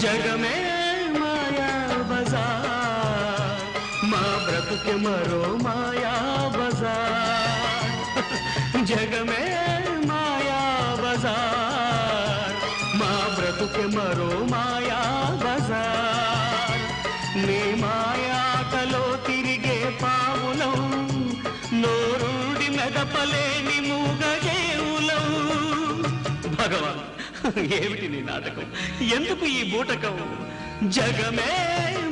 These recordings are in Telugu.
जग में माया बजा माँ व्रत के मरो माया बजा जग में माया बजार माँ व्रत के मरो माया बाज़ार ने माया कलो तिगे पाऊलो पले మెదపలేని उलऊ। भगवान। ఏమిటి నీ నాటకం? ఎందుకు ఈ బూటకం? జగమే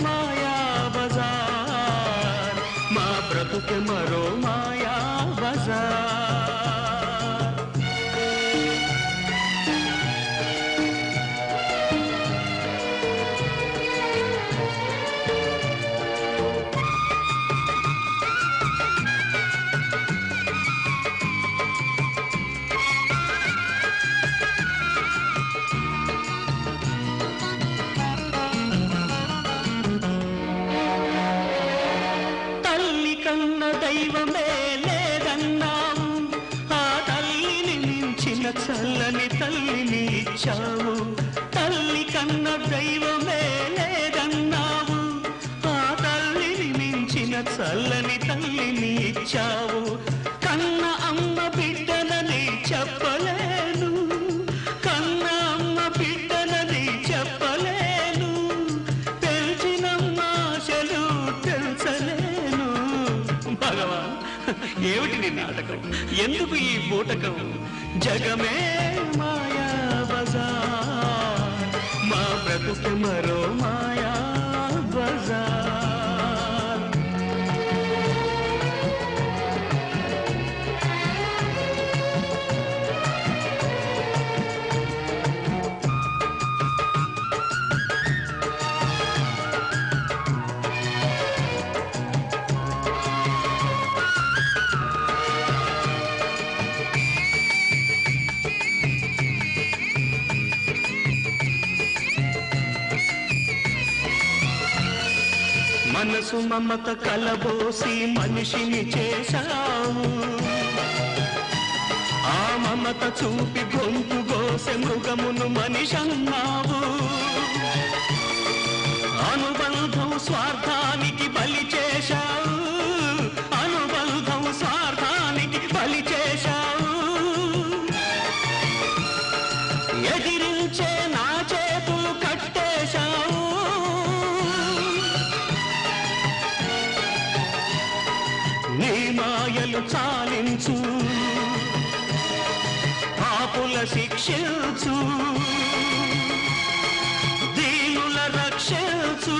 మాయా బజార్ మా బ్రతుకే మరో మా దైవమే లేదన్నావు. ఆ తల్లిని మించిన చల్లని తల్లిని ఇచ్చావు. తల్లి కన్న దైవమే లేదన్నావు. ఆ తల్లిని మించిన చల్లని తల్లిని ఇచ్చావు. భగవాన్. ఏమిటి నీ నాటకం? ఎందుకు ఈ బూటకం జగమే మాయా బజార్ మా బ్రతుకు మరో మనసు మమత కలబోసి మనిషిని చేశావు. ఆ మమత చూపి గొంతు గోసె మృగమును మనిషన్నావు అనుబంధం స్వార్థానికి చాలించు. పాపుల శిక్షించు. దీనుల రక్షించు.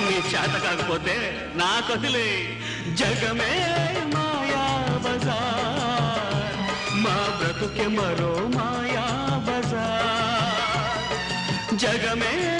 నీ చేత కాకపోతే నా కదిలే జగమే మాయా బజార్. మా బ్రతుకే మరో మాయా బజార్. జగమే